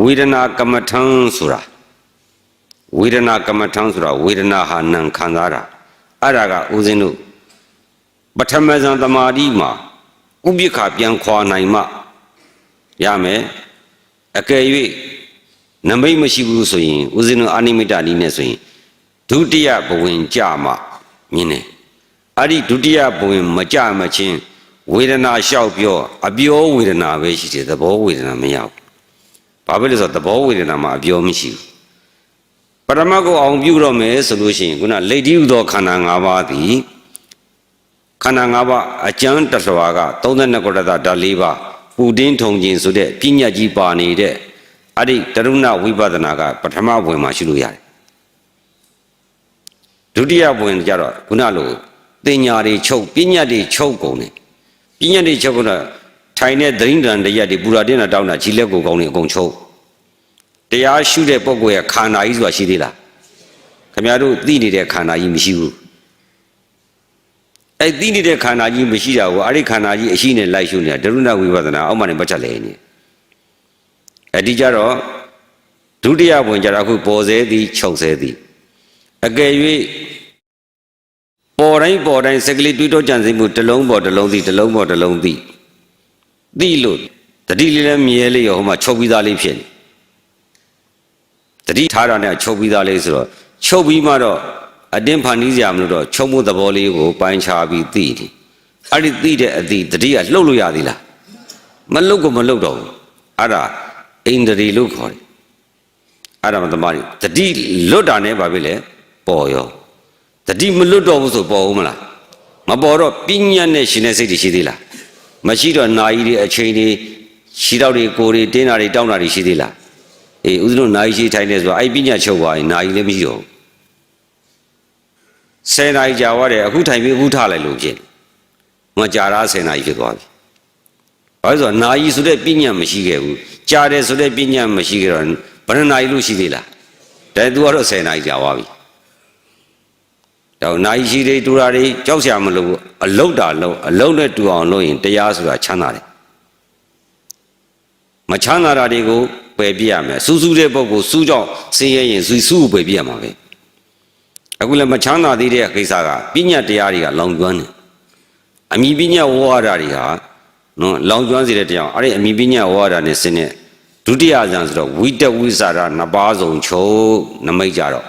ဝေဒနာကမ္မထံဆိုတာဝေဒနာကမ္မထံဆိုတာဝေဒနာဟာနံခံစားတာအဲ့ဒါကဦးဇင်းတို့ပထမဇန်တမာတိမှာဥပိ္ပခပြန်ခွာနိုင်မှရမယ်အကယ်၍နမိတ်မရှိဘူးဆိုရင်ဦးဇင်းတို့အာနိမိတနီးနဲ့ဆိုရင်ဒုတိယဘဝင်ကြမှမြင်တယ်အဲ့ဒီဒုတိယဘဝင်မကြမချင်းဝေဒနာလျှောက်ပြောအပြောဝေဒနာပဲရှိတယ်သဘောဝေဒနာမရဘူး ဘာဖြစ်လဲဆိုတော့သဘောဝေဒနာမှာအပြောမရှိဘူးပရမတ်ကိုအောင်ပြုတော့မယ်ဆိုလို့ရှိရင်ခုနလက်တိဥသောခန္ဓာ၅ပါးသည်ခန္ဓာ၅ပါးအကျမ်းတလွာက32ခုရတ္တဓာတ်၄ပါးပူတင်းထုံခြင်းဆိုတဲ့ပြဉ္ညာကြီးပါနေတဲ့အဲ့ဒီတရုဏဝိပဿနာကပထမဘဝင်မှာရှိလို့ရတယ်ဒုတိယဘဝင်ကျတော့ခုနလိုတင်ညာတွေချုပ်ပြဉ္ညာတွေချုပ်ကုန်တယ်ပြဉ္ညာတွေချုပ်ကုန်တော့ ထိုင်တဲ့ဒိဋ္ဌံတရက်တွေပူရာတင်းတာတောင်းတာခြေလက်ကိုကောင်းနေအကုန်ချုပ်တရားရှုတဲ့ပုဂ္ဂိုလ်ရဲ့ခန္ဓာကြီးဆိုတာရှိသေးလားခင်ဗျားတို့သိနေတဲ့ခန္ဓာကြီးမရှိဘူးအဲ့သိနေတဲ့ခန္ဓာကြီးမရှိတာကိုအဲ့ဒီခန္ဓာကြီးအရှိနဲ့လိုက်ရှုနေတာဒရုဏဝိပဿနာအောက်မှနေပတ်ချက်လဲနေအဲ့ဒီကြတော့ဒုတိယဘဝင်ကြတော့အခုပေါ်စေသည်ချုပ်စေသည်အကယ်၍ပေါ်တိုင်းပေါ်တိုင်းစက်ကလေးတွေးတောကြံစိမှုတစ်လုံးပေါ်တစ်လုံးသည်တစ်လုံးပေါ်တစ်လုံးသည် သိလို့တတိလေးလည်းမြဲလေးရောဟိုမှာချုပ်ပြီးသားလေးဖြစ်နေတတိထားတာနဲ့ချုပ်ပြီးသားလေးဆိုတော့ချုပ်ပြီးမှတော့အတင်းဖန်နီးစရာမလိုတော့ချုပ်မှုသဘောလေးကိုပိုင်းခြားပြီးသိတယ်အဲ့ဒီသိတဲ့အသည့်တတိကလှုပ်လို့ရသေးလားမလှုပ်ကိုမလှုပ်တော့ဘူးအဲ့ဒါအိန္ဒြေလို့ခေါ်တယ်အဲ့ဒါမှသမားကြီးတတိလွတ်တာနဲ့ဘာဖြစ်လဲပေါ်ရောတတိမလွတ်တော့ဘူးဆိုပေါ်ဦးမလားမပေါ်တော့ပညာနဲ့ရှင်တဲ့စိတ်တွေရှိသေးလား မရှိတော့နာယီတွေအချိန်တွေခြေတော့တွေကိုယ်တွေတင်းတာတွေတောင်းတာတွေရှိသေးလားအေးဦးဇင်းတို့နာယီရှိထိုင်နေဆိုတော့အဲ့ပညာချုပ်သွားရင်နာယီလည်းမရှိတော့ဘူးဆယ်နာရီကြာသွားတယ်အခုထိုင်ပြီးအခုထလိုက်လို့ဖြစ်မကြာတာဆယ်နာရီဖြစ်သွားပြီဘာလို့ဆိုတော့နာယီဆိုတဲ့ပညာမရှိခဲ့ဘူးကြာတယ်ဆိုတဲ့ပညာမရှိခဲ့တော့ဘယ်နှနာရီလို့ရှိသေးလားဒါသူကတော့ဆယ်နာရီကြာသွားပြီတော့နာယီရှိတွေတူတာတွေကြောက်စရာမလိုဘူး အလုတ်တာလုံးအလုံးနဲ့တူအောင်လုပ်ရင်တရားဆိုတာချမ်းသာတယ်မချမ်းသာတာတွေကိုပယ်ပြရမယ်စူးစူးတဲ့ပုဂ္ဂိုလ်စူးကြောင့်ဆင်းရဲရင်စူးစူးကိုပယ်ပြရမှာပဲအခုလည်းမချမ်းသာသေးတဲ့ကိစ္စကပညာတရားတွေကလောင်ကျွမ်းတယ်အမိပညာဝါဒတွေဟာနော်လောင်ကျွမ်းစေတဲ့တရားအဲ့ဒီအမိပညာဝါဒနဲ့ဆင်းတဲ့ဒုတိယဇန်ဆိုတော့ဝိတဝိဇာရနှစ်ပါးစုံချုပ်နမိတ်ကြတော့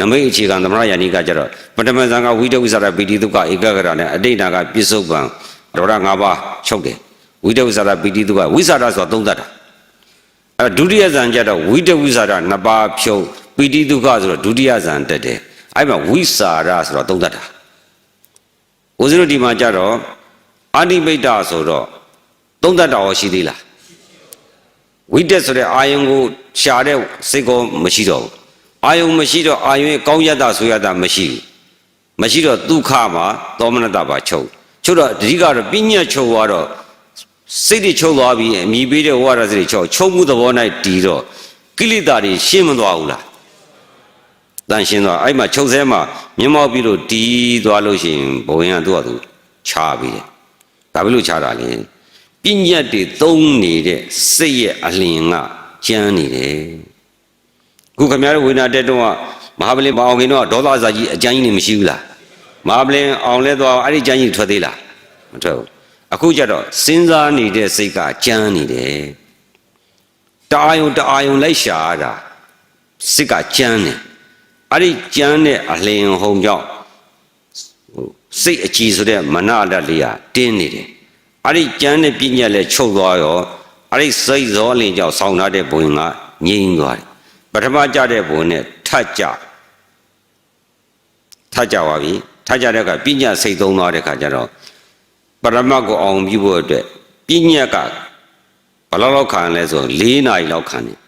နမိတ်အခြေခံသမရယာနိကကြတော့ပထမဇန်ကဝိတဝိဇာရပိတိဒုက္ခဧကဂရနဲ့အတိတ်နာကပြစ္ဆုတ်ပံဒေါရ၅ပါးချုပ်တယ်ဝိတဝိဇာရပိတိဒုက္ခဝိဇာရဆိုတာသုံးသတ်တာအဲဒုတိယဇန်ကြတော့ဝိတဝိဇာရနှစ်ပါးဖြုတ်ပိတိဒုက္ခဆိုတော့ဒုတိယဇန်တက်တယ်အဲ့မှာဝိစာရဆိုတော့သုံးသတ်တာဦးဇင်းတို့ဒီမှာကြတော့အာနိမိတ်တဆိုတော့သုံးသတ်တာရောရှိသေးလားဝိတက်ဆိုတဲ့အာယုံကိုရှာတဲ့စိတ်ကောမရှိတော့ဘူး အာယုံမရှိတော့အာယုံရဲ့ကောင်းရတာဆိုရတာမရှိဘူးမရှိတော့ဒုက္ခမှာသောမနတပါချုပ်ချုပ်တော့အဓိကတော့ပညာချုပ်သွားတော့စိတ်တွေချုပ်သွားပြီးအမိပေးတဲ့ဝါရစိတ်တွေချုပ်ချုပ်မှုသဘော၌တည်တော့ကိလေသာတွေရှင်းမသွားဘူးလားတန်ရှင်းသွားအဲ့မှာချုပ်ဆဲမှာမြင်မောက်ပြီးလို့တီးသွားလို့ရှိရင်ဘဝင်ကသူ့ဟာသူခြားပြီးတယ်ဒါဘယ်လိုခြားတာလဲပညာတွေသုံးနေတဲ့စိတ်ရဲ့အလင်ကကျမ်းနေတယ် ခုခမရဝိနာတက်တော့မဟာပလင်မအောင်ခင်တော့ဒေါသစာကြီးအကျမ်းကြီးနေမရှိဘူးလားမဟာပလင်အောင်လဲသွားအဲ့ဒီကျမ်းကြီးထွက်သေးလားမထွက်ဘူးအခုကျတော့စဉ်းစားနေတဲ့စိတ်ကကျမ်းနေတယ်တအာယုံတအာယုံလိုက်ရှာတာစိတ်ကကျမ်းနေအဲ့ဒီကျမ်းတဲ့အလင်ဟုံကြောင့်ဟိုစိတ်အကြည်ဆိုတဲ့မနအတလေးဟာတင်းနေတယ်အဲ့ဒီကျမ်းတဲ့ပြည့်ညက်လဲချုပ်သွားရောအဲ့ဒီစိတ်ဇောအလင်ကြောင့်ဆောင်းထားတဲ့ဘုံကငြိမ်းသွားတယ် ပထမကြတဲ့ဘုံနဲ့ထတ်ကြထတ်ကြပါပြီထတ်ကြတဲ့အခါပြည့်ညက်စိတ်သုံးသွားတဲ့အခါကျတော့ပရမတ်ကိုအောင်ပြုဖို့အတွက်ပြည့်ညက်ကဘယ်လောက်လောက်ခံလဲဆို၄နာရီလောက်ခံတယ်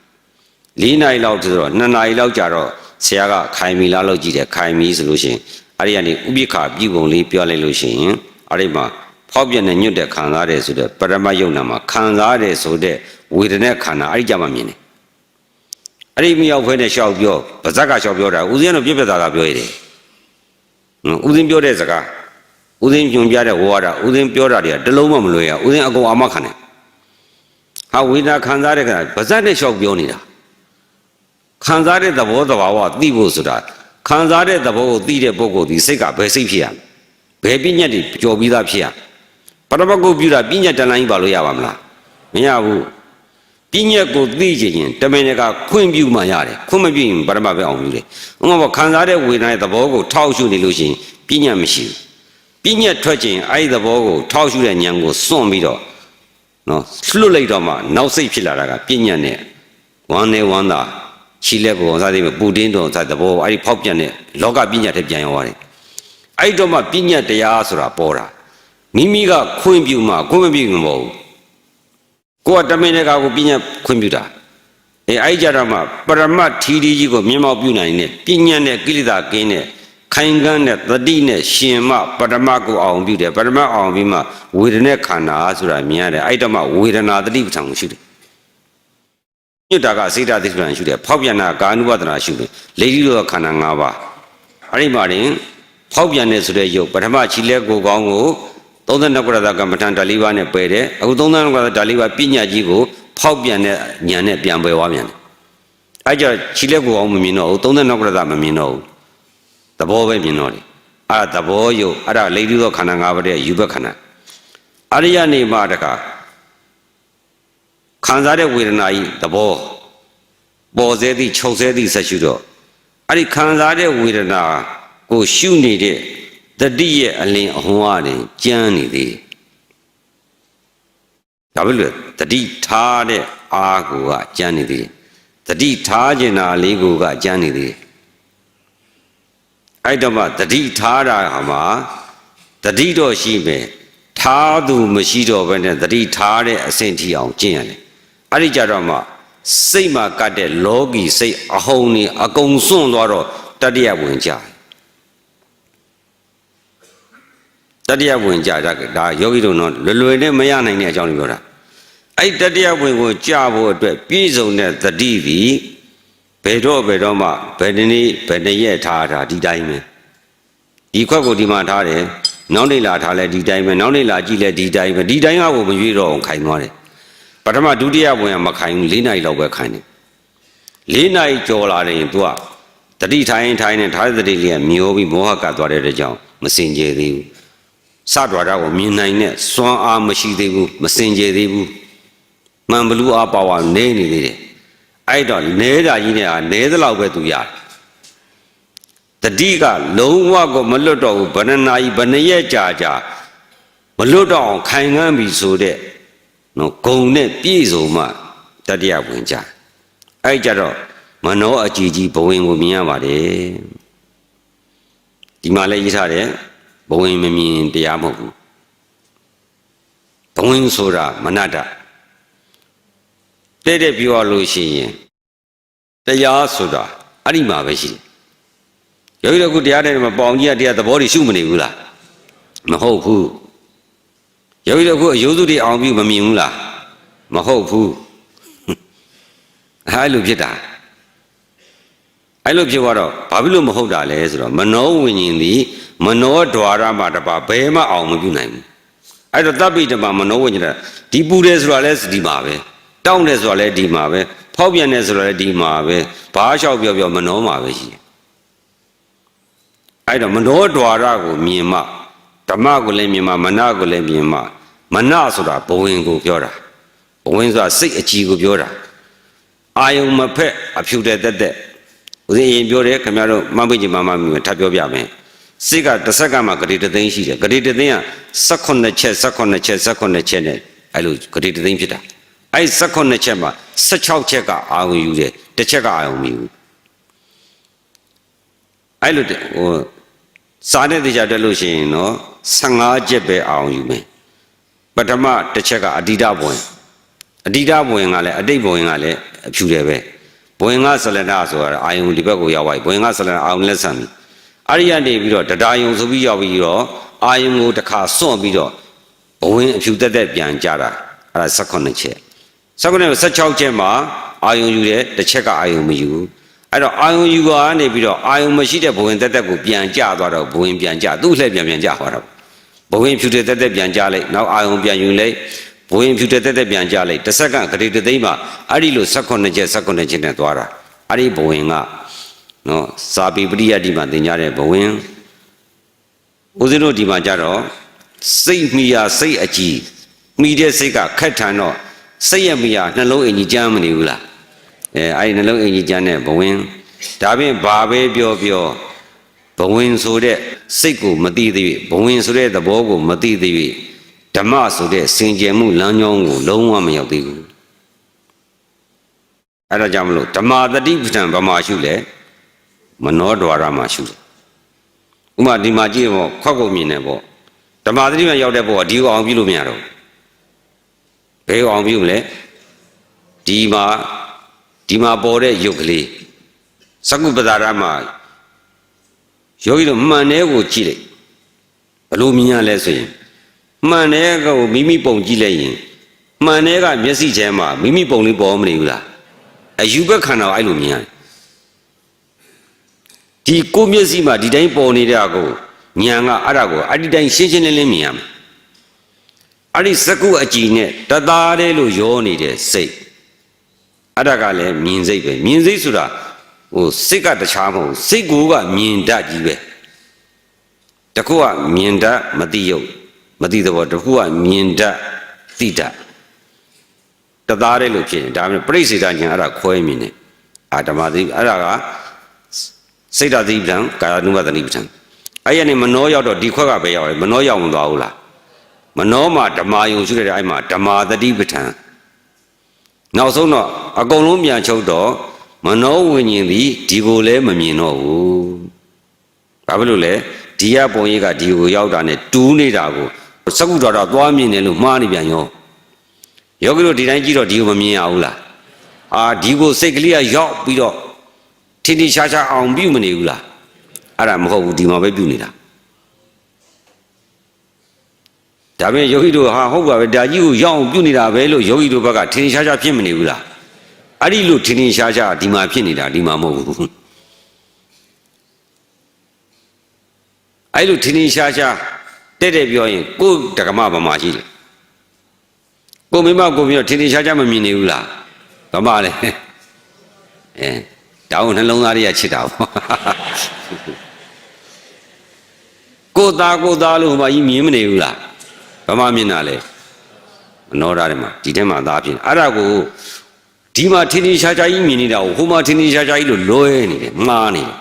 ၄နာရီလောက်ဆိုတော့2နာရီလောက်ကြာတော့ဆရာကခိုင်မီလားလောက်ကြည့်တယ်ခိုင်မီဆိုလို့ရှိရင်အဲ့ဒီကနေဥပိ္ပခာပြုပုံလေးပြောလိုက်လို့ရှိရင်အဲ့ဒီမှာဖောက်ပြတဲ့ညွတ်တဲ့ခံစားတယ်ဆိုတဲ့ပရမတ်ယုံနာမှာခံစားတယ်ဆိုတဲ့ဝေဒနာခန္ဓာအဲ့ဒီကြမှာမြင်တယ် အဲ့ဒီမရောက်ဖဲနဲ့ရှောက်ပြောဗဇက်ကရှောက်ပြောတာဦးဇင်းကတော့ပြည့်ပြတာကပြောရတယ်ဦးဇင်းပြောတဲ့စကားဦးဇင်းညွန်ပြတဲ့ဝါဒဦးဇင်းပြောတာတွေကတလုံးမှမလွယ်ရဦးဇင်းအကုန်အာမခံတယ်ဟဟာဝေဒနာခံစားတဲ့ကဗဇတ်နဲ့လျှောက်ပြောနေတာခံစားတဲ့သဘောတဘာဝသိဖို့ဆိုတာခံစားတဲ့သဘောကိုသိတဲ့ပုဂ္ဂိုလ်ဒီစိတ်ကဘယ်စိတ်ဖြစ်ရမလဲဘယ်ပညာတွေကြော်ပြီးသားဖြစ်ရပရမတ်ကိုပြုတာပညာတန်လိုင်းပါလို့ရပါမလားမရဘူး ပညာကိုသိချင်ရင်တမင်တကာခွင့်ပြုမှရတယ်ခွင့်မပြုရင်ပရမတ်ပဲအောင်ပြုတယ်ဥပမာခံစားတဲ့ဝေဒနာရဲ့သဘောကိုထောက်ရှုနေလို့ရှိရင်ပညာမရှိဘူးပညာထွက်ခြင်းအဲ့ဒီသဘောကိုထောက်ရှုတဲ့ဉာဏ်ကိုစွန့်ပြီးတော့နော်လွတ်လိုက်တော့မှနောက်စိတ်ဖြစ်လာတာကပညာနဲ့ဝမ်းနေဝမ်းသာခြိလက်ကိုစသည်ပူတင်းတော်စသဘောအဲ့ဒီဖောက်ပြန်တဲ့လောကပညာတဲ့ပြန်ရောက်ရတယ်အဲ့တော့မှပညာတရားဆိုတာပေါ်တာမိမိကခွင့်ပြုမှခွင့်မပြုမှမဟုတ်ဘူး ကိုယ်ကတမင်တကာကိုပညာခွင့်ပြုတာအဲအဲ့ကြတော့မှပရမတ်ထီထီကြီးကိုမြင်မောက်ပြုနိုင်တဲ့ပညာနဲ့ကိလေသာကင်းတဲ့ခိုင်ခန်းတဲ့တတိနဲ့ရှင်မပရမတ်ကိုအောင်ပြုတယ်ပရမတ်အောင်ပြီးမှဝေဒနာခန္ဓာဆိုတာမြင်ရတယ်အဲ့တော့မှဝေဒနာတတိပဋ္ဌာန်ကိုရှိတယ်ညွတ်တာကစေတသိပ္ပံရှိတယ်ဖောက်ပြန်တာကာနုပဒနာရှိတယ်လေဒီလိုခန္ဓာ၅ပါးအဲ့ဒီမှာရင်ဖောက်ပြန်နေဆိုတဲ့ယုတ်ပထမခြိလက်ကိုကောင်းကို 32ခုရတာကမ္မထန်ဓာလီပါနဲ့ပယ်တယ်အခု32ခုရတာဓာလီပါပညာကြီးကိုဖောက်ပြန်တဲ့ဉာဏ်နဲ့ပြန်ပယ်သွားပြန်တယ်အဲ့ကြခြိလက်ကိုကောင်းမမြင်တော့ဘူး32ခုရတာမမြင်တော့ဘူးသဘောပဲမြင်တော့တယ်အဲ့ဒါသဘောယုတ်အဲ့ဒါလေဒီလိုခန္ဓာ၅ပါးတဲ့ယူဘခန္ဓာအရိယနေမှာတကားခံစားတဲ့ဝေဒနာကြီးသဘောပေါ်စေသည့်ချုပ်စေသည့်ဆက်ရှုတော့အဲ့ဒီခံစားတဲ့ဝေဒနာကိုရှုနေတဲ့ တတိရဲ့အလင်းအဟွန်းအားနဲ့ကြမ်းနေသေးတယ်ဒါပဲလို့တတိထားတဲ့အာကိုကကြမ်းနေသေးတယ်တတိထားကျင်တာလေးကိုကကြမ်းနေသေးတယ်အဲ့တော့မှတတိထားတာဟာမှာတတိတော့ရှိမယ်ထားသူမရှိတော့ဘဲနဲ့တတိထားတဲ့အဆင့်ထိအောင်ကျင့်ရတယ်အဲ့ဒီကြတော့မှစိတ်မှာကတ်တဲ့လောကီစိတ်အဟုန်နေအကုန်စွန့်သွားတော့တတ္တယဝင်ကြတယ် တတ္တယဝင်ကြတာဒါယောဂီတို့တော့လွယ်လွယ်နဲ့မရနိုင်တဲ့အကြောင်းကိုပြောတာအဲ့တတ္တယဝင်ကိုကြဖို့အတွက်ပြည့်စုံတဲ့တတိသည်ဘယ်တော့ဘယ်တော့မှဘယ်နည်းဘယ်နည်းရက်ထားတာဒီတိုင်းပဲဒီခွက်ကိုဒီမှာထားတယ်နောက်နေလာထားလဲဒီတိုင်းပဲနောက်နေလာကြည့်လဲဒီတိုင်းပဲဒီတိုင်းကကိုမရွေးတော့အောင်ခိုင်သွားတယ်ပထမဒုတိယဝင်ကမခိုင်ဘူး၄နိုင်လောက်ပဲခိုင်တယ်၄နိုင်ကြော်လာတယ်ရင် तू ကတတိထိုင်ထိုင်နဲ့ထားတဲ့တတိလေးကမျောပြီးမောဟကသွားတဲ့အတွက်ကြောင့်မစင်ကြယ်သေးဘူး စတွာတာကိုမြင်နိုင်တဲ့စွမ်းအားမရှိသေးဘူးမစင်ကြယ်သေးဘူးမှန်ဘလူးအားပါဝါနေနေသေးတယ်အဲ့တော့နေတာကြီးနဲ့ဟာနေသလောက်ပဲသူရတယ်တတိကလုံးဝကိုမလွတ်တော့ဘူးဘဏ္ဍနာကြီးဘဏ္ဍရဲ့ကြာကြာမလွတ်တော့အောင်ခိုင်ငန်းပြီဆိုတဲ့နော်ဂုံနဲ့ပြည့်စုံမှတတိယဝင်ကြအဲ့ကြတော့မနောအကြည်ကြီးဘဝင်ကိုမြင်ရပါတယ်ဒီမှာလည်းရေးထားတယ် ဘဝင်မမြင်တရားမဟုတ်ဘူးဘဝင်ဆိုတာမနတ္တတဲ့တဲ့ပြောရလို့ရှိရင်တရားဆိုတာအဲ့ဒီမှာပဲရှိတယ်ယောဂီတို့ကတရားတဲ့မှာပေါင်ကြီးကတရားသဘောတွေရှုမနေဘူးလားမဟုတ်ဘူးယောဂီတို့ကအယုစုတွေအောင်ပြီမမြင်ဘူးလားမဟုတ်ဘူးအဲ့လိုဖြစ်တာ အဲ့လိုဖြစ်သွားတော့ဘာဖြစ်လို့မဟုတ်တာလဲဆိုတော့မနောဝိညာဉ်သည်မနောဒွါရမှာတပါဘယ်မှအောင်မပြုနိုင်ဘူးအဲ့တော့တပ်ပိတမမနောဝိညာဉ်ဒီပူတယ်ဆိုတာလဲဒီမှာပဲတောင်းတယ်ဆိုတာလဲဒီမှာပဲဖောက်ပြန်တယ်ဆိုတာလဲဒီမှာပဲဘာလျှောက်ပြောပြောမနောမှာပဲရှိတယ်အဲ့တော့မနောဒွါရကိုမြင်မှဓမ္မကိုလည်းမြင်မှမနကိုလည်းမြင်မှမနဆိုတာဘဝင်ကိုပြောတာဘဝင်ဆိုတာစိတ်အကြည်ကိုပြောတာအာယုံမဖက်အဖြူတဲ့တက်တက် ဦးဇင်းရင်ပြောတယ်ခင်ဗျားတို့မမိတ်ကြီးမမမိမယ်ထပ်ပြောပြမယ်စိတ်ကတစ်စက္ကန့်မှာဂတိတသိန်းရှိတယ်ဂတိတသိန်းက18ချက်18ချက်18ချက်နဲ့အဲ့လိုဂတိတသိန်းဖြစ်တာအဲ့18ချက်မှာ16ချက်ကအာယုံယူတယ်တစ်ချက်ကအာယုံမယူအဲ့လိုဟိုစားတဲ့တရားတက်လို့ရှိရင်တော့15ချက်ပဲအာယုံယူမယ်ပထမတစ်ချက်ကအတ္တိတဘဝင်အတ္တိတဘဝင်ကလည်းအတိတ်ဘဝင်ကလည်းအဖြူတယ်ပဲ ဘဝင်ကဆလနာဆိုတာအာယုံဒီဘက်ကိုရောက်သွားပြီဘဝင်ကဆလနာအာယုံလက်ဆံပြီအဲ့ဒီကနေပြီးတော့တရားယုံဆိုပြီးရောက်ပြီးတော့အာယုံကိုတစ်ခါစွန့်ပြီးတော့ဘဝင်အဖြူတက်တက်ပြန်ကြတာအဲ့ဒါ18ချက်18နဲ့16ချက်မှာအာယုံယူတယ်တစ်ချက်ကအာယုံမယူအဲ့တော့အာယုံယူကနေပြီးတော့အာယုံမရှိတဲ့ဘဝင်တက်တက်ကိုပြန်ကြသွားတော့ဘဝင်ပြန်ကြသူ့လှည့်ပြန်ပြန်ကြသွားတော့ဘဝင်ဖြူတဲ့တက်တက်ပြန်ကြလိုက်နောက်အာယုံပြန်ယူလိုက် ဘဝင်ဖြူတက်တက်ပြန်ကြလိုက်တစ်စက္ကန့်ဂရေတသိန်းမှာအဲ့ဒီလို16ချက်16ချက်နဲ့သွားတာအဲ့ဒီဘဝင်ကနော်စာပေပရိယတ်ဒီမှာသင်ကြတဲ့ဘဝင်ဦးဇင်းတို့ဒီမှာကြတော့စိတ်မိယာစိတ်အကြည်မိတဲ့စိတ်ကခက်ထန်တော့စိတ်ရမိယာနှလုံးအင်ကြီးကြမ်းမနေဘူးလားအဲအဲ့ဒီနှလုံးအင်ကြီးကြမ်းတဲ့ဘဝင်ဒါပြင်ဘာပဲပြောပြောဘဝင်ဆိုတဲ့စိတ်ကိုမသိသေးဘဝင်ဆိုတဲ့သဘောကိုမသိသေး ဓမ္မဆိုတဲ့စင်ကြယ်မှုလမ်းကြောင်းကိုလုံးဝမရောက်သေးဘူးအဲ့ဒါကြောင့်မလို့ဓမ္မတတိပဋ္ဌာန်ဗမာရှုလဲမနောဒွါရမှာရှုတယ်ဥမာဒီမှာကြည့်ပေါ့ခွက်ကုန်မြင်တယ်ပေါ့ဓမ္မတတိပဋ္ဌာန်ရောက်တဲ့ဘောကဒီကိုအောင်ပြုလို့မရတော့ဘယ်ကိုအောင်ပြုမလဲဒီမှာဒီမှာပေါ်တဲ့ယုတ်ကလေးသကုပ္ပဒါရမှာယောဂီတို့မှန်တဲ့ကိုကြည့်လိုက်ဘယ်လိုမြင်ရလဲဆိုရင် မှန်တဲ့ကိုမိမိပုံကြည့်လိုက်ရင်မှန်တဲ့ကမျက်စိထဲမှာမိမိပုံလေးပေါ်မနေဘူးလားအယူဘက်ခန္ဓာကိုအဲ့လိုမြင်ရတယ်ဒီကိုယ်မျက်စိမှာဒီတိုင်းပေါ်နေတဲ့ကိုညာကအဲ့ဒါကိုအဲ့ဒီတိုင်းရှင်းရှင်းလင်းလင်းမြင်ရမယ်အဲ့ဒီစကုအကြည်နဲ့တသားတည်းလို့ရောနေတဲ့စိတ်အဲ့ဒါကလည်းမြင်စိတ်ပဲမြင်စိတ်ဆိုတာဟိုစိတ်ကတခြားမဟုတ်ဘူးစိတ်ကိုကမြင်တတ်ကြီးပဲတခုကမြင်တတ်မသိရုပ် မသိတဲ့ဘောတခုကမြင်တတ်သိတတ်တသားတည်းလို့ဖြစ်ရင်ဒါမှပြိစိတညာအဲ့ဒါခွဲမြင်တယ်အာဓမ္မသိအဲ့ဒါကစိတ်ဓာတ်သိပ္ပံကာယ ानु ဘသတိပ္ပံအဲ့ရနေမနှောရောက်တော့ဒီခွက်ကပဲရောက်တယ်မနှောရောက်မသွားဘူးလားမနှောမှာဓမ္မယုံရှိတဲ့အဲ့မှာဓမ္မသတိပဋ္ဌာန်နောက်ဆုံးတော့အကုန်လုံးပြန်ချုပ်တော့မနောဝိညာဉ်သည်ဒီကိုလည်းမမြင်တော့ဘူးဘာဖြစ်လို့လဲဒီရပုံရိပ်ကဒီကိုရောက်တာနဲ့တူးနေတာကို စကုတော်တော့သွားမြင်တယ်လို့မှားနေပြန်ရောယောဂီတို့ဒီတိုင်းကြည့်တော့ဒီကိုမမြင်ရဘူးလားအာဒီကိုစိတ်ကလေးကရောက်ပြီးတော့ထင်ထင်ရှားရှားအောင်ပြုမနေဘူးလားအဲ့ဒါမဟုတ်ဘူးဒီမှာပဲပြုနေတာဒါပေမဲ့ယောဂီတို့ဟာဟုတ်ပါပဲဒါကြီးကိုရောက်အောင်ပြုနေတာပဲလို့ယောဂီတို့ဘက်ကထင်ထင်ရှားရှားဖြစ်မနေဘူးလားအဲ့ဒီလိုထင်ထင်ရှားရှားဒီမှာဖြစ်နေတာဒီမှာမဟုတ်ဘူးအဲ့လိုထင်ထင်ရှားရှား တဲ့တဲ့ပြောရင်ကိုယ်တက္ကမဗမာရှိတယ်ကိုမိမကိုပြောထင်ထင်ရှားရှားမမြင်နေဘူးလားဗမာလေအဲတောင်းနှလုံးသားတွေကချစ်တာပေါ့ကိုသားကိုသားလို့ဟိုမှာကြီးမြင်မနေဘူးလားဗမာမြင်တာလေမနှောတာတယ်မှာဒီထဲမှာသားဖြစ်အဲ့ဒါကိုဒီမှာထင်းထင်းရှားရှားကြီးမြင်နေတာကိုဟိုမှာထင်းထင်းရှားရှားကြီးလို့လွဲနေတယ်မှားနေတယ်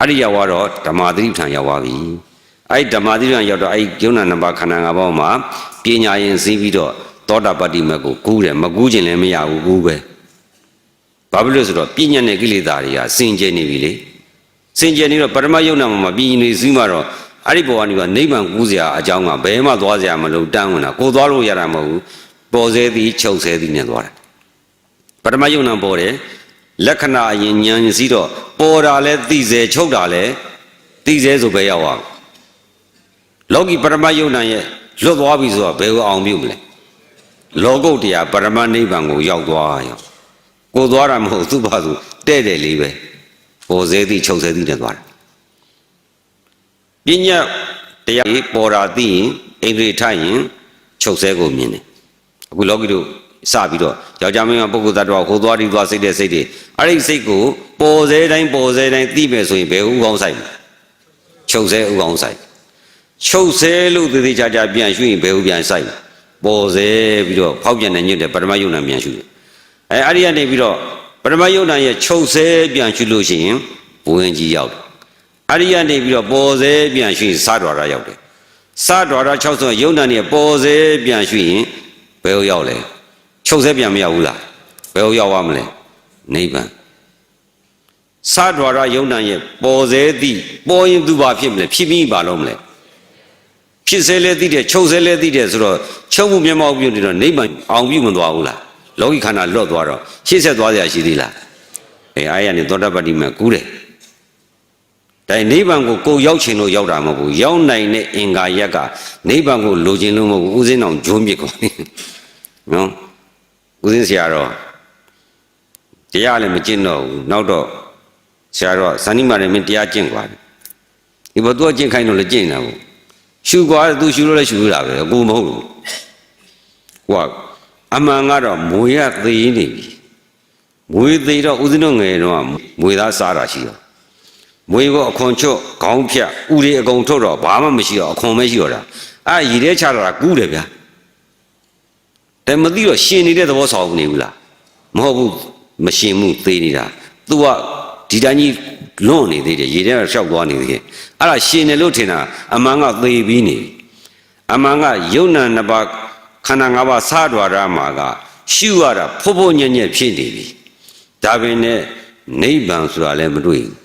အဲ့ဒီရောက်တော့ဓမ္မသတိပဋ္ဌာန်ရောက်သွားပြီ အဲ့ဒီဓမ္မသတိပဋ္ဌာန်ရောက်တော့အဲ့ဒီယုံနာနံပါတ်ခန္ဓာ၅ပါးမှာပညာရင်စည်းပြီးတော့သောတာပတ္တိမက်ကိုကူးတယ်မကူးခြင်းလည်းမရဘူးကူးပဲဘာဖြစ်လို့ဆိုတော့ပညာနဲ့ကိလေသာတွေကစင်ကြယ်နေပြီလေစင်ကြယ်နေတော့ပရမယုံနာမှာပညာနေစည်းမှတော့အဲ့ဒီဘောကနေကနိဗ္ဗာန်ကူးစရာအကြောင်းကဘယ်မှသွားစရာမလိုတန်းဝင်တာကိုသွားလို့ရတာမဟုတ်ဘူးပေါ်စေသည်ချုပ်စေသည်နဲ့သွားတယ်ပထမယုံနာပေါ်တယ်လက္ခဏာအရင်ဉာဏ်စည်းတော့ပေါ်တာလဲသိစေချုပ်တာလဲသိစေဆိုပဲရောက်အောင် လောကီပရမယုံနာရဲ့လွတ်သွားပြီဆိုတော့ဘယ်ကိုအောင်ပြုမလဲလောကုတ်တရားပရမနိဗ္ဗာန်ကိုရောက်သွားရောကိုသွားတာမဟုတ်သူ့ဘာသူတဲ့တယ်လေးပဲပေါ်စေသည်ချုပ်စေသည်နဲ့သွားတယ်ပညာတရားပေါ်တာသိရင်အိန္ဒြေထရင်ချုပ်ဆဲကိုမြင်တယ်အခုလောကီတို့စပြီးတော့ယောက်ျားမင်းကပုဂ္ဂိုလ်သတ္တဝါကိုသွားတီသွားစိတ်တဲ့စိတ်တွေအဲ့ဒီစိတ်ကိုပေါ်စေတိုင်းပေါ်စေတိုင်းသိမယ်ဆိုရင်ဘယ်ဥကောင်းဆိုင်ချုပ်ဆဲဥကောင်းဆိုင် ချုပ်ဆဲလို့သေသေးချာချာပြန်ရွှေ့ရင်ဘယ်ဥပြန်ဆိုင်ပေါ်စေပြီးတော့ဖောက်ပြန်နေညွတ်တဲ့ပရမယုံနာပြန်ရွှေ့တယ်အဲအဲ့ဒီကနေပြီးတော့ပရမယုံနာရဲ့ချုပ်ဆဲပြန်ရွှေ့လို့ရှိရင်ဘဝင်ကြီးရောက်တယ်အဲ့ဒီကနေပြီးတော့ပေါ်စေပြန်ရွှေ့စတော်ရရောက်တယ်စတော်ရ6ဆုံးယုံနာနဲ့ပေါ်စေပြန်ရွှေ့ရင်ဘယ်ဥရောက်လဲချုပ်ဆဲပြန်မရဘူးလားဘယ်ဟိုရောက်သွားမလဲနိဗ္ဗာန်စာဒွါရယုံနာရဲ့ပေါ်စေသည့်ပေါ်ရင်သူဘာဖြစ်မလဲဖြစ်ပြီးပါလို့မလဲ ဖြစ်စေလဲသိတယ်ချုပ်စေလဲသိတယ်ဆိုတော့ချုပ်မှုမျက်မှောက်ပြုနေတော့နိဗ္ဗာန်အောင်ပြုမသွားဘူးလားလောကီခန္ဓာလွတ်သွားတော့ရှေ့ဆက်သွားစရာရှိသေးလားအဲအားရနေသောတပတ္တိမကူးတယ်ဒါနိဗ္ဗာန်ကိုကိုရောက်ချင်လို့ရောက်တာမဟုတ်ဘူးရောက်နိုင်တဲ့အင်္ဂါရက်ကနိဗ္ဗာန်ကိုလိုချင်လို့မဟုတ်ဘူးဥစဉ်အောင်ဂျုံးမြစ်ကုန်နော်ဦးစင်းဆရာတော်တရားလည်းမကျင့်တော့ဘူးနောက်တော့ဆရာတော်ဇာနိမာလည်းမင်းတရားကျင့်กว่าဒီဘသူကကျင့်ခိုင်းလို့လည်းကျင့်တာဘူး ရှူกว่าသူရှူလို့လည်းရှူလို့တာပဲအကူမဟုတ်ဘူး ကိုကအမှန်ကတော့မွေရသေးနေပြီမွေသေးတော့ဦးဇင်းတို့ငယ်တော့မွေသားစားတာရှိတော့မွေကိုအခွန်ချွတ်ခေါင်းဖြတ်ဥတွေအကုန်ထုတ်တော့ဘာမှမရှိတော့အခွန်ပဲရှိတော့တာအဲ့ရည်ထဲချတော့တာကူးတယ်ဗျာតែမသိတော့ရှင်နေတဲ့သဘောဆောင်နေဘူးလားမဟုတ်ဘူးမရှင်မှုသေးနေတာ तू ကဒီတိုင်းကြီး လွန့်နေသေးတယ်ရေထဲကရှောက်သွားနေသေးတယ်အဲ့ဒါရှင်တယ်လို့ထင်တာအမှန်ကသေပြီးနေပြီအမှန်ကယုံနာနှစ်ပါးခန္ဓာ၅ပါးစားတော်ရမှာကရှုရတာဖို့ဖို့ညံ့ညံ့ဖြစ်နေပြီဒါပင်နဲ့နိဗ္ဗာန်ဆိုတာလည်းမတွေ့ဘူး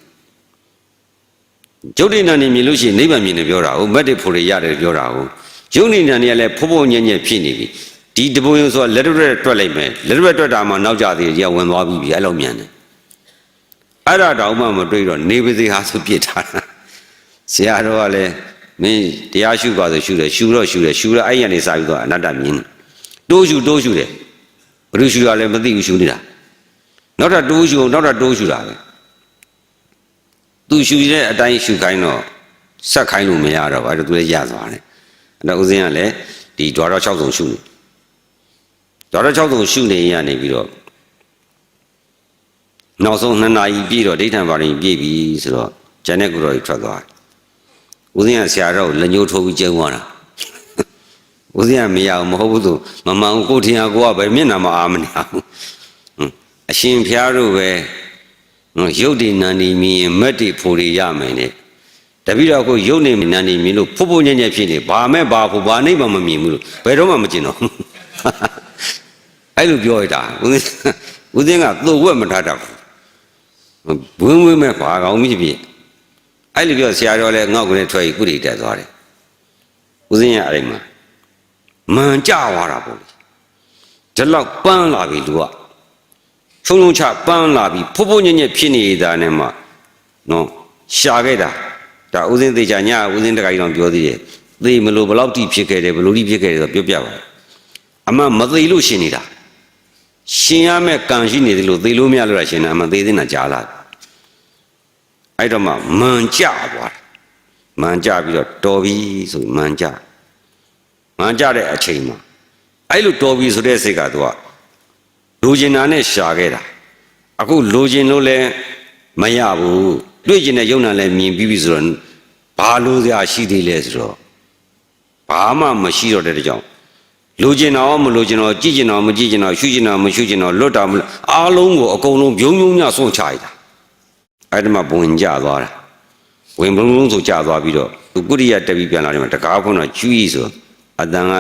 ကျုပ်တိဏ္ဍနေမြင်လို့ရှိရင်နိဗ္ဗာန်မြင်တယ်ပြောတာဟုတ်မက်တေဖို့ရရတယ်ပြောတာဟုတ်ယုံနိဏ္ဍနေကလည်းဖို့ဖို့ညံ့ညံ့ဖြစ်နေပြီဒီတပုံယုံဆိုတာလက်တွဲတွက်လိုက်မယ်လက်တွဲတွက်တာမှနောက်ကြသေးတယ်ဝင်သွားပြီအဲ့လိုမြန်တယ် အဲ့ဒါတောင်မှမတွေ့တော့နေပါစေဟာဆိုပြစ်ထားတာဆရာတော်ကလည်းမင်းတရားရှုပါဆိုရှုတယ်ရှုတော့ရှုတယ်ရှုတော့အဲ့ရနေစာပြီးတော့အနတ္တမြင်တယ်တိုးရှုတိုးရှုတယ်ဘယ်လိုရှုရလဲမသိဘူးရှုနေတာနောက်ထပ်တိုးရှုအောင်နောက်ထပ်တိုးရှုတာပဲသူရှုတဲ့အတိုင်းရှုခိုင်းတော့ဆက်ခိုင်းလို့မရတော့ဘာလို့သူလည်းရသွားတယ်အဲ့တော့ဦးဇင်းကလည်းဒီဓွာတော်6ဆုံးရှုနေဓွာတော်6ဆုံးရှုနေရနေပြီးတော့ နောက်ဆုံး2နာရီပြည့်တော့ဒိဋ္ဌံပါရင်ပြည့်ပြီဆိုတော့ကျန်တဲ့ကိုယ်တော်ကြီးထွက်သွားတယ်ဦးဇင်းကဆရာတော်ကိုလက်ညှိုးထိုးပြီးကျုံသွားတာဦးဇင်းကမရဘူးမဟုတ်ဘူးသူမမှန်ဘူးကိုထင်ရကိုကပဲမျက်နှာမအားမနေအောင်ဟွန်းအရှင်ဖျားတို့ပဲဟွန်းရုပ်တည်နံဒီမြင်ရင်မက်တီဖို့ရရမယ်နဲ့တပိတော့ကိုရုပ်နေနံဒီမြင်လို့ဖုတ်ဖို့ညံ့ညံ့ဖြစ်နေဘာမဲ့ဘာဖို့ဘာနေမှမမြင်ဘူးလို့ဘယ်တော့မှမကျင်တော့ဘူးအဲ့လိုပြောရတာဦးဇင်းဦးဇင်းကသို့ဝက်မထားတတ်ဘူး ဝင်းဝင်းမဲ့ဘာကောင်းဖြစ်ဖြစ်အဲ့လိုပြောဆရာတော်လည်းငေါ့ကလေးထွက်ပြီးကုဋိတက်သွားတယ်ဦးဇင်းရအဲ့မှာမန်ကြသွားတာပေါ့လေဒီလောက်ပန်းလာပြီလူကချုံချုံချပန်းလာပြီဖုတ်ဖို့ညံ့ညံ့ဖြစ်နေတာနဲ့မှနော်ရှာခဲ့တာဒါဦးဇင်းသေးချာညဦးဇင်းတခါကြီးတော့ပြောသေးတယ်သေမလို့ဘယ်လောက်တိဖြစ်ခဲ့တယ်ဘယ်လိုတိဖြစ်ခဲ့တယ်ဆိုပြောပြပါအမှမသေးလို့ရှင်နေတာရှင်ရမဲ့ကံရှိနေတယ်လို့သေလို့မရလို့လားရှင်တာအမှသေသေးတာကြားလာ အဲ့တော့မှမန်ကြသွားတာမန်ကြပြီးတော့တော်ပြီဆိုပြီးမန်ကြမန်ကြတဲ့အချိန်မှာအဲ့လိုတော်ပြီဆိုတဲ့စိတ်ကသူကလိုချင်တာနဲ့ရှာခဲ့တာအခုလိုချင်လို့လည်းမရဘူးတွေ့ကျင်တဲ့ယုံနာလည်းမြင်ပြီးပြီဆိုတော့ဘာလို့စရာရှိသေးလဲဆိုတော့ဘာမှမရှိတော့တဲ့ကြောင့်လိုချင်တော့မလိုချင်တော့ကြည့်ချင်တော့မကြည့်ချင်တော့ရှုချင်တော့မရှုချင်တော့လွတ်တာမလွတ်အားလုံးကိုအကုန်လုံးပြုံးပြုံးညဆုံးချရတာ အဲ့ဒီမှာဘဝင်ကြသွားတာဝင်ဘုံလုံးဆိုကြသွားပြီးတော့သူကုရိယတက်ပြီးပြန်လာတယ်မှာတကားခွန်းတော့ကျွီးဆိုအတန်က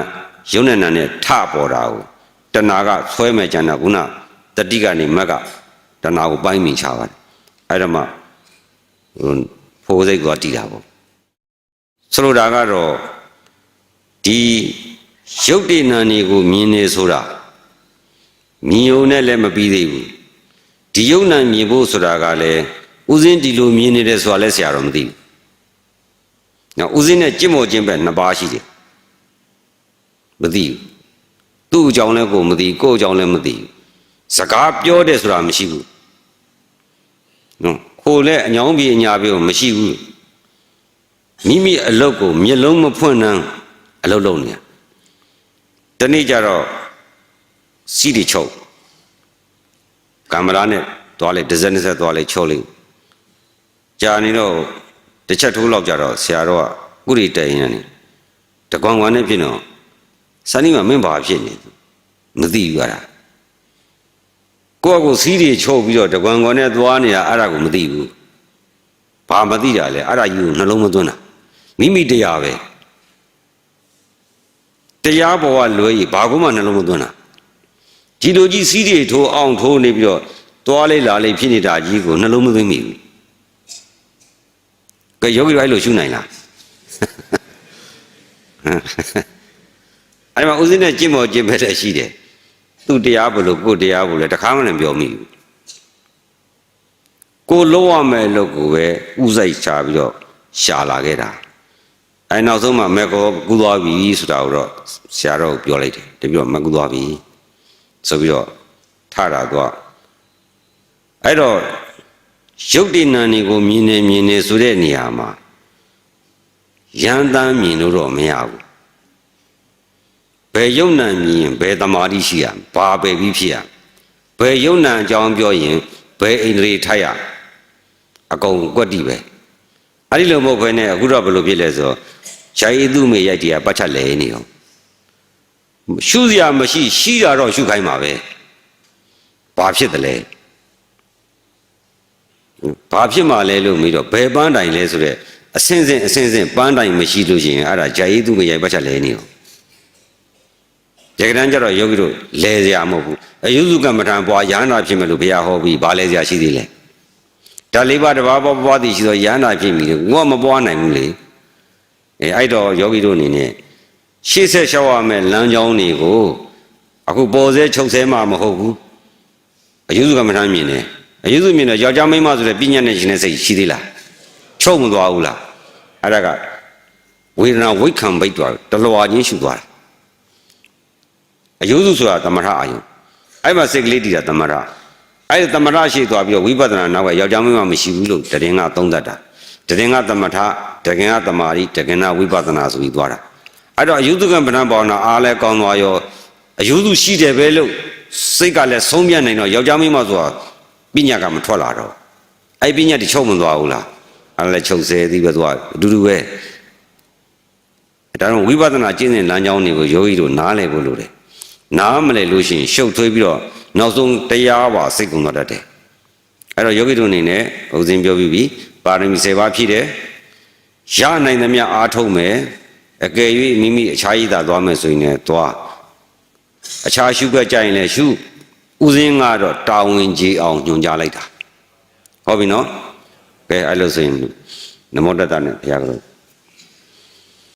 ရုံနဲ့နာနဲ့ထပေါ်တာကိုတဏှာကဆွဲမဲ့ကြတာခုနတတိကနေမက်ကတဏှာကိုပိုင်းမိချပါတယ်အဲ့ဒါမှဖိုးစိတ်ကတည်တာပေါ့ဆိုလိုတာကတော့ဒီရုပ်တည်နာနေကိုမြင်နေဆိုတာမြင်ုံနဲ့လည်းမပြီးသေးဘူးဒီယုံနာမြင်ဖို့ဆိုတာကလည်း ဥစဉ်ဒီလိုမြင်နေတယ်ဆိုတာလည်းဆရာတော်မသိဘူး။နော်ဥစဉ်နဲ့ကြင့်မော်ခြင်းပဲနှစ်ပါးရှိတယ်။မသိဘူး။သူ့အကြောင်းလည်းကိုမသိကို့အကြောင်းလည်းမသိဘူး။စကားပြောတယ်ဆိုတာမရှိဘူး။နော်ခိုလည်းအညောင်းပြေအညာပြေမရှိဘူး။မိမိအလုတ်ကိုမျက်လုံးမဖွင့်နှမ်းအလုတ်လုံးနေရ။တနေ့ကျတော့စီးတီချုပ်ကင်မရာနဲ့သွားလိုက်တစ်စက်နှစ်စက်သွားလိုက်ချုပ်လိုက် ကြာနေတော့တစ်ချက်ထိုးလောက်ကြတော့ဆရာတော်ကဥရိတိုင်ရနေတကွန်ကွန်နဲ့ဖြစ်တော့စနီမှာမင်းဘာဖြစ်နေမသိဘူးအဲ့ဒါကိုယ့်အကိုစီးတွေချုပ်ပြီးတော့တကွန်ကွန်နဲ့သွားနေတာအဲ့ဒါကိုမသိဘူးဘာမသိတာလဲအဲ့ဒါယူနှလုံးမသွင်းတာမိမိတရားပဲတရားပေါ်ကလွဲရင်ဘာကုမှနှလုံးမသွင်းတာဒီလိုကြီးစီးတွေထိုးအောင်ထိုးနေပြီးတော့သွားလေးလာလေးဖြစ်နေတာကြီးကိုနှလုံးမသွင်းမိဘူး ကဲယောဂီတို့အဲ့လိုရှုနိုင်လားအဲ့မှာဦးဇင်းနဲ့ကြင့်မော်ကြင့်ပဲတဲ့ရှိတယ်သူ့တရားဘလို့ကိုယ်တရားဘလို့လဲတခါမှလည်းပြောမိဘူးကိုလုံးရမယ်လို့ကိုပဲဥစိုက်ချပြီးတော့ရှာလာခဲ့တာအဲနောက်ဆုံးမှမေကောကူသွားပြီဆိုတာကိုတော့ဆရာတော်ပြောလိုက်တယ်တပြတော့မကူသွားပြီဆိုပြီးတော့ထတာတော့အဲ့တော့ ရုပ်တည်နာနေကိုမြင်နေမြင်နေဆိုတဲ့နေရာမှာရန်တမ်းမြင်လို့တော့မရဘူးဘယ်ယုံနံမြင်ရင်ဘယ်တမာတိရှိရဘာပဲပြီးဖြစ်ရဘယ်ယုံနံအကြောင်းပြောရင်ဘယ်အိန္ဒြေထိုက်ရအကုန်ကွက်တိပဲအဲ့ဒီလိုမဟုတ်ဘဲနဲ့အခုတော့ဘယ်လိုဖြစ်လဲဆိုတော့ရှားရည်သူမေရိုက်တရားပတ်ချက်လဲနေအောင်ရှုစရာမရှိရှိတာတော့ရှုခိုင်းပါပဲဘာဖြစ်တယ်လဲ ဘာဖြစ်မှလဲလို့မေးတော့ဘယ်ပန်းတိုင်လဲဆိုတော့အစင်းစင်းအစင်းစင်းပန်းတိုင်မရှိလို့ရှိရင်အဲ့ဒါဂျာရည်သူမေရိုက်ပတ်ချက်လဲနေအောင်တကယ်တမ်းကျတော့ယောဂီတို့လဲစရာမဟုတ်ဘူးအယုစုကမ္မထံပွားရဟန္တာဖြစ်မယ်လို့ဘုရားဟောပြီးဗာလဲစရာရှိသေးလဲဒါလေးပါးတစ်ပါးပွားပွားသည်ရှိသောရဟန္တာဖြစ်ပြီလေငေါမပွားနိုင်ဘူးလေအဲအဲ့တော့ယောဂီတို့အနေနဲ့ရှေ့ဆက်လျှောက်ရမယ်လမ်းကြောင်းတွေကိုအခုပေါ်စဲချုပ်ဆဲမှမဟုတ်ဘူးအယုစုကမ္မထံမြင်တယ် အယုစုမြင်တော့ယောက်ျားမိန်းမဆိုတဲ့ပညာနဲ့ရှင်တဲ့စိတ်ရှိသေးလားချုပ်မသွားဘူးလားအဲ့ဒါကဝေဒနာဝိခံပိတ်သွားတလွာချင်းရှုသွားတာအယုစုဆိုတာသမထအာယုအဲ့မှာစိတ်ကလေးတည်တာသမထအဲ့ဒီသမထရှိသွားပြီးတော့ဝိပဿနာနောက်ကယောက်ျားမင်းမမရှိဘူးလို့တရင်ကသုံးသတ်တာတရင်ကသမထတရင်ကတမာရီတရင်ကဝိပဿနာဆိုပြီးသွားတာအဲ့တော့အယုစုကပဏ္ဏဘောနာအားလဲကောင်းသွားရောအယုစုရှိတယ်ပဲလို့စိတ်ကလည်းဆုံးပြတ်နိုင်တော့ယောက်ျားမင်းမဆိုတာ ပညာကမထွက်လာတော့အဲ့ပညာတချုပ်မသွားဘူးလားအဲ့လည်းချုပ်ဆဲသည်ပဲသူကအတူတူပဲဒါတော့ဝိပဿနာကျင့်တဲ့လမ်းကြောင်းတွေကိုယောဂီတို့နားလည်ဖို့လိုတယ်နားမလဲလို့ရှိရင်ရှုပ်ထွေးပြီးတော့နောက်ဆုံးတရားပါစိတ်ကုန်သွားတတ်တယ်အဲ့တော့ယောဂီတို့အနေနဲ့ဥစဉ်ပြောပြီးပြီပါရမီ7ပါးဖြည့်တယ်ရနိုင်သမျှအားထုတ်မယ်အကယ်၍မိမိအခြားရည်သာသွားမယ်ဆိုရင်လည်းသွားအခြားရှုခွက်ကြရင်လည်းရှု ဥစဉ်ကတော့တာဝန်ကြီးအောင်ညွှန်ကြားလိုက်တာဟုတ်ပြီနော်ကဲအဲ့လိုဆိုရင်နမောတတနဲ့ဘုရားက